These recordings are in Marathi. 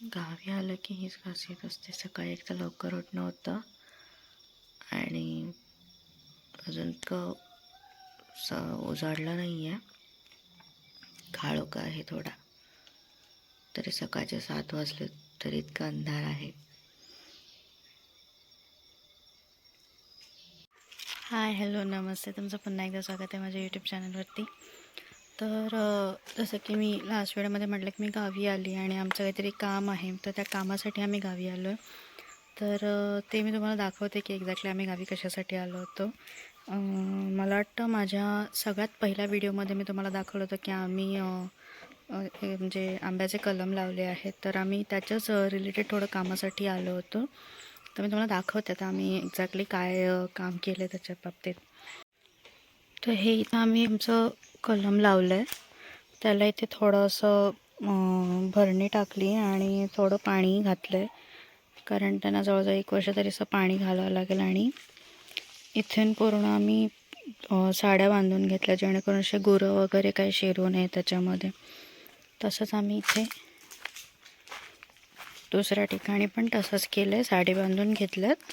गावी आलं की हीच खासियत असते सकाळी एक तर लवकर उठणं होतं. आणि अजून इतकं स उजाडलं नाही आहे काळोखा आहे थोडा. तरी सकाळचे सात वाजले तरी इतका अंधार आहे. हाय हॅलो नमस्ते. तुमचं पुन्हा एकदा स्वागत आहे माझ्या यूट्यूब चॅनलवरती तर जसं की मी लास्ट वेळेमध्ये म्हटलं की मी गावी आली आणि आमचं काहीतरी काम आहे तर त्या कामासाठी आम्ही गावी आलो आहे तर ते मी तुम्हाला दाखवते की एक्झॅक्टली आम्ही गावी कशासाठी आलो होतो. मला वाटतं माझ्या सगळ्यात पहिल्या व्हिडिओमध्ये मी तुम्हाला दाखवलं होतं की आम्ही म्हणजे आंब्याचे कलम लावले आहेत. तर आम्ही त्याच्याच रिलेटेड थोडं कामासाठी आलो होतो. तर मी तुम्हाला दाखवते आता आम्ही एक्झॅक्टली काय काम केलं त्याच्या बाबतीत. तर हे इथं आम्ही आमचं कलम लावलं आहे त्याला इथे थोडंसं भरणी टाकली आणि थोडं पाणी घातलं आहे कारण त्यांना जवळजवळ एक वर्ष तरी असं पाणी घालावं लागेल आणि इथून पूर्ण आम्ही साड्या बांधून घेतल्या जेणेकरून असे गुरं वगैरे काही शिरू नये त्याच्यामध्ये. तसंच आम्ही इथे दुसऱ्या ठिकाणी पण तसंच केलं आहे साडी बांधून घेतल्यात.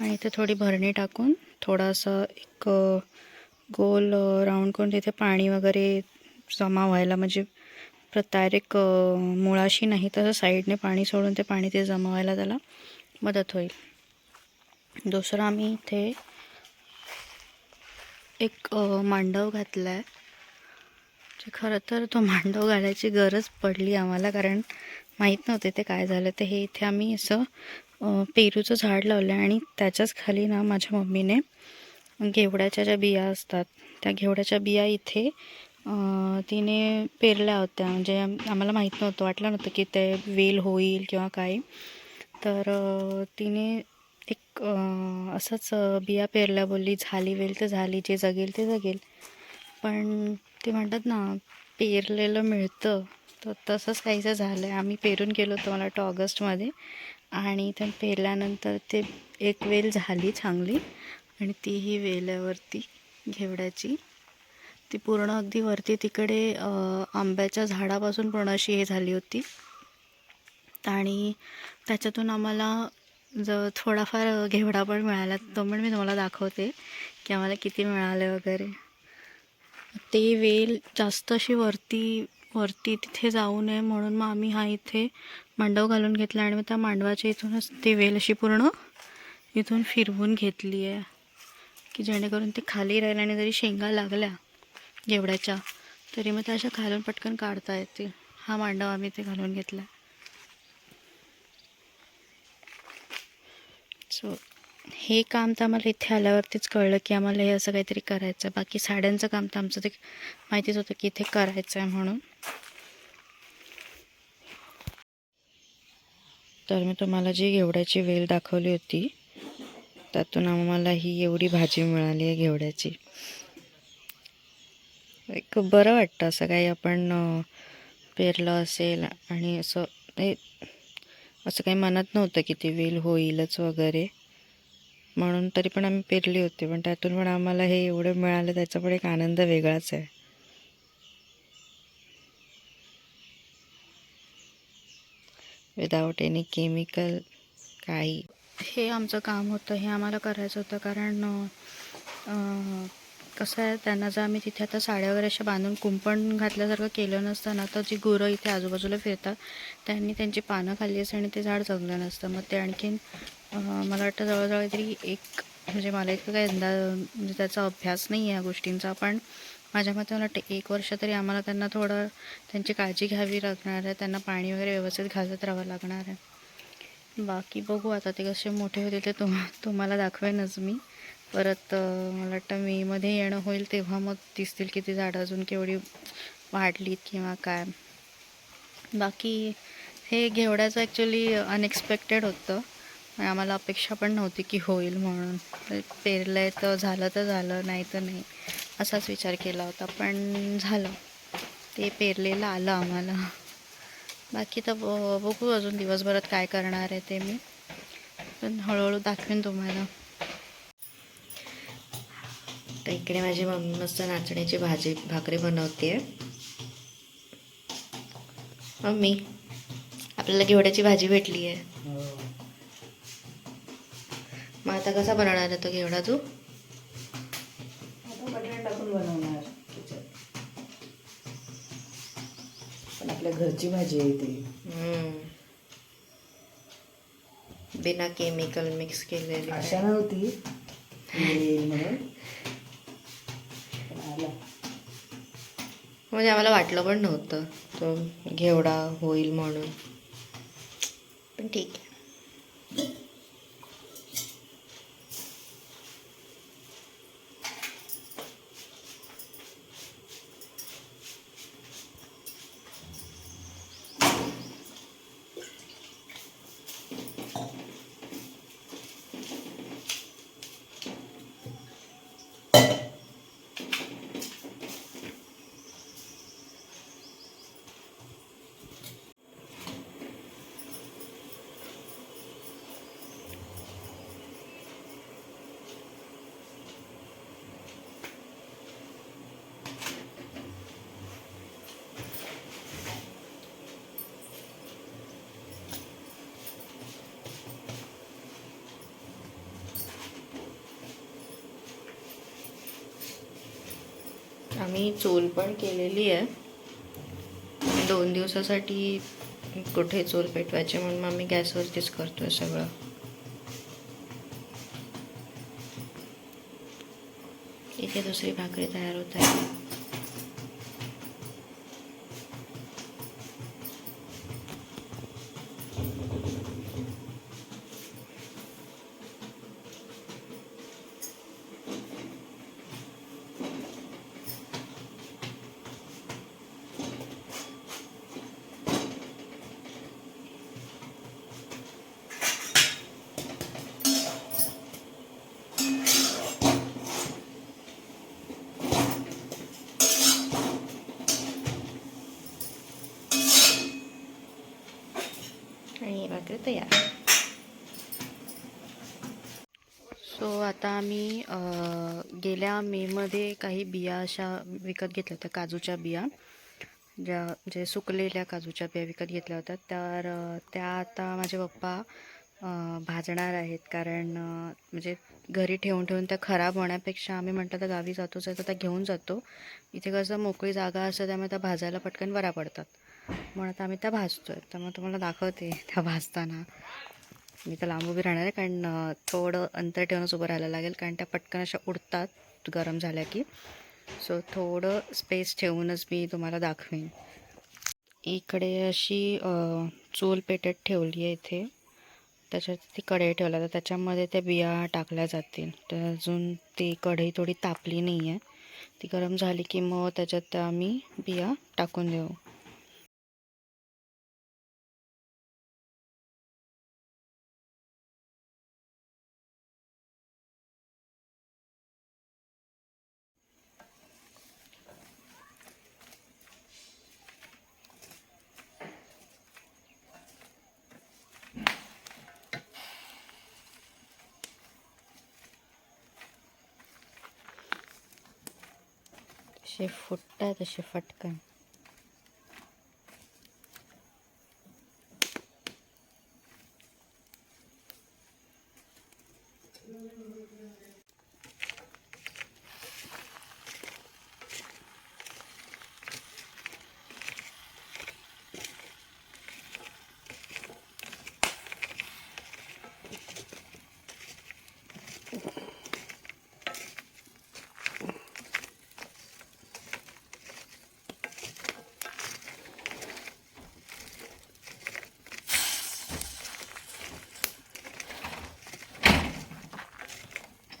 आणि इथे थोडी भरणी टाकून थोडासा एक गोल राऊंड करून तिथे पाणी वगैरे जमा व्हायला म्हणजे डायरेक्ट मुळाशी नाही तसं साईडने पाणी सोडून ते पाणी ते जमा व्हायला त्याला मदत होईल. दुसरं आम्ही इथे एक मांडव घातला आहे जे खरं तर तो मांडव घालायची गरज पडली आम्हाला कारण माहीत नव्हते ते काय झालं. ते हे इथे आम्ही असं पेरूचं झाड लावलं आहे आणि त्याच्याच खाली ना माझ्या मम्मीने घेवड्याच्या ज्या बिया असतात त्या घेवड्याच्या बिया इथे तिने पेरल्या होत्या. म्हणजे आम्हाला माहीत नव्हतं वाटलं नव्हतं की ते वेल होईल किंवा काय. तर तिने एक असंच बिया पेरल्या बोलली झाली वेल तर झाली जे जगेल ते जगेल. पण ते म्हणतात ना पेरलेलं मिळतं. तर तसंच काहीसं झालं आहे आम्ही पेरून गेलो होतो मला वाटतं ऑगस्टमध्ये. आणि ते पेरल्यानंतर ते एक वेल झाली चांगली. आणि तीही वेल्यावरती घेवड्याची. ती पूर्ण अगदी वरती तिकडे आंब्याच्या झाडापासून पूर्ण अशी हे झाली होती. आणि त्याच्यातून आम्हाला ज थोडाफार घेवडा पण मिळाला. तो पण मी तुम्हाला दाखवते की आम्हाला किती मिळाले वगैरे. ते वेल जास्त अशी वरती वरती तिथे जाऊ नये म्हणून मग आम्ही हा इथे मांडव घालून घेतला आणि मग त्या मांडवाच्या इथूनच ती वेल अशी पूर्ण इथून फिरवून घेतली आहे की जेणेकरून ते खाली राहिल्याने जरी शेंगा लागल्या घेवड्याच्या तरी मग त्या अशा खालून पटकन काढता येतील. हा मांडव आम्ही ते घालून घेतला. सो हे काम तर आम्हाला इथे आल्यावरतीच कळलं की आम्हाला हे असं काहीतरी करायचं आहे. बाकी साड्यांचं काम तर आमचं ते माहितीच होतं की इथे करायचं आहे म्हणून. तर मी तुम्हाला जी घेवड्याची वेल दाखवली होती त्यातून आम्हाला ही एवढी भाजी मिळाली आहे घेवड्याची. एक बरं वाटतं असं काही आपण पेरलं असेल आणि असं असं काही मनात नव्हतं की ती वेल होईलच वगैरे. म्हणून तरी पण आम्ही पेरली होती पण त्यातून पण आम्हाला हे एवढं मिळालं त्याचा पण एक आनंद वेगळाच आहे. विदाऊट एनी केमिकल काही हे आमचं काम होतं हे आम्हाला करायचं होतं. कारण कसं आहे त्यांना जर आम्ही तिथे आता साड्या वगैरे अशा बांधून कुंपण घातल्यासारखं केलं नसतं ना तर जी गुरं इथे आजूबाजूला फिरतात त्यांनी त्यांची पानं खाल्ली असते आणि ते झाड जगलं नसतं. मग ते आणखीन मला वाटतं जवळजवळ तरी एक म्हणजे मला इतकं काही अंदाज म्हणजे त्याचा अभ्यास नाही आहे या गोष्टींचा. पण माझ्या मते मला वाटतं एक वर्ष तरी आम्हाला त्यांना थोडं त्यांची काळजी घ्यावी लागणार आहे. त्यांना पाणी वगैरे व्यवस्थित घालत राहावं लागणार आहे. बाकी बघू आता ते कसे मोठे होते ते तुम तुम्हाला दाखवेनच मी परत मला वाटतं मेमध्ये येणं होईल तेव्हा मग दिसतील की ती झाडं अजून केवढी वाढलीत किंवा काय. बाकी हे घेवड्याचं ॲक्च्युली अनएक्सपेक्टेड होतं. आम्हाला अपेक्षा पण नव्हती की होईल म्हणून. पेरलं आहे तर झालं तर झालं नाही तर नाही. असाच विचार केला होता पण झालं. ते पेरलेलं आलं आम्हाला. बाकी तर बघू अजून दिवसभरात काय करणार आहे ते मी. पण हळूहळू दाखवेन तुम्हाला. तर इकडे माझी मम्मी मस्त नाचण्याची भाजी भाकरी बनवते मम्मी आपल्याला घेवड्याची भाजी भेटली आहे हो. मग आता कसा बनवणार आहे तो घेवडा तू? घरची भाजी आहे ती. बिना केमिकल मिक्स केलेली आशा नव्हती. म्हणून. म्हणजे आम्हाला वाटलं पण नव्हतं. तो घेवडा होईल म्हणून. पण ठीक आहे. आम्ही चोल पण केलेली आहे. दोन दिवसासाठी कुठे चोल पेटवायचे म्हणून मग आम्ही गॅसवरतीच करतो आहे सगळं. इथे दुसरी भाकरी तयार होत आहे आणि भाकरी तयार. सो आता आम्ही गेल्या मेमध्ये काही बिया अशा विकत घेतल्या होत्या काजूच्या बिया. ज्या जे सुकलेल्या काजूच्या बिया विकत घेतल्या होत्या. तर त्या आता माझे पप्पा भाजणार आहेत. कारण म्हणजे घरी ठेवून ठेवून त्या खराब होण्यापेक्षा आम्ही म्हटलं तर गावी जातोच आहे तर त्या घेऊन जातो. इथे कसं मोकळी जागा असते त्यामुळे त्या भाजायला पटकन बऱ्या पडतात. म्हणून आता आम्ही त्या भाजतो आहे त्यामुळे तुम्हाला दाखवते त्या भाजताना. मी तर लांब उभी राहणार आहे कारण थोडं अंतर ठेवूनच उभं राहायला लागेल कारण त्या पटकन अशा उडतात गरम झाल्या की. सो थोडं स्पेस ठेवूनच मी तुम्हाला दाखवेन. इकडे अशी चूल पेटत ठेवली आहे इथे. त्याच्यात ती कढई ठेवल्या तर त्याच्यामध्ये त्या बिया टाकल्या जातील. तर अजून ती कढई थोडी तापली नाही आहे ती गरम झाली की मग त्याच्यात त्या आम्ही बिया टाकून देऊ. तसे फुटतात तसे फटकन.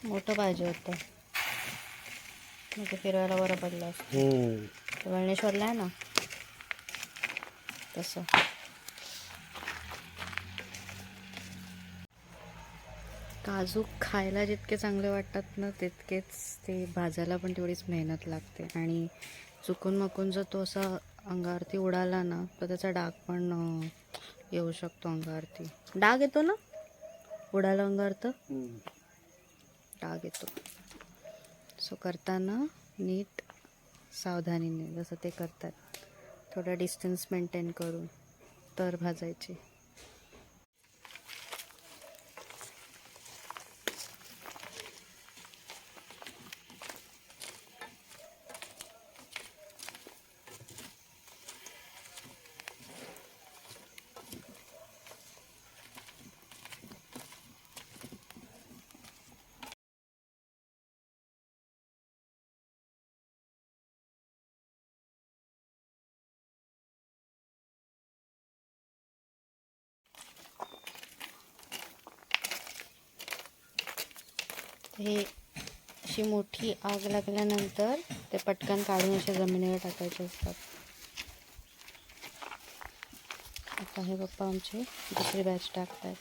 मोठं पाहिजे होतं. मग ते फिरवायला बरं पडलं असतं. वळणेश्वरला आहे ना? तसं. काजू खायला जितके चांगले वाटतात ना तितकेच ते भाजायला पण तेवढीच मेहनत लागते. आणि चुकून मकून जर तो असा अंगावरती उडाला ना तर त्याचा डाग पण येऊ शकतो अंगावरती. डाग येतो ना? उडाला अंगावर तर? डाग येतो. सो करताना नीट सावधानीने जसं ते करतात. थोडा डिस्टन्स मेंटेन करून तर भाजायची. हे अशी मोठी आग लागल्यानंतर ते पटकन काढून अशा जमिनीवर टाकायचे असतात. आता हे पप्पा आमचे दुसरी बॅच टाकतात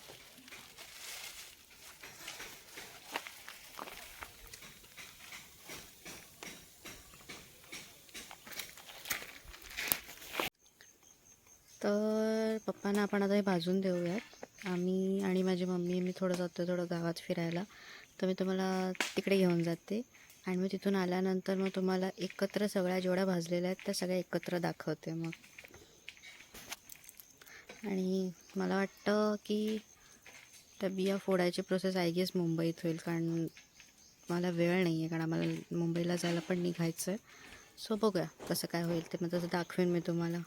तर पप्पांना आपण आता हे भाजून देऊयात. आम्ही आणि माझी मम्मी मी थोडं जातो थोडं गावात फिरायला. तर मी तुम्हाला तिकडे घेऊन जाते. आणि मग तिथून आल्यानंतर मग तुम्हाला एकत्र सगळ्या जेवढ्या भाजलेल्या आहेत त्या सगळ्या एकत्र दाखवते मग. आणि मला वाटतं की त्या बिया फोडायची प्रोसेस आय गेस मुंबईत होईल कारण मला वेळ नाही आहे कारण आम्हाला मुंबईला जायला पण निघायचं आहे सो बघूया कसं काय होईल ते मग तसं दाखवेन मी तुम्हाला.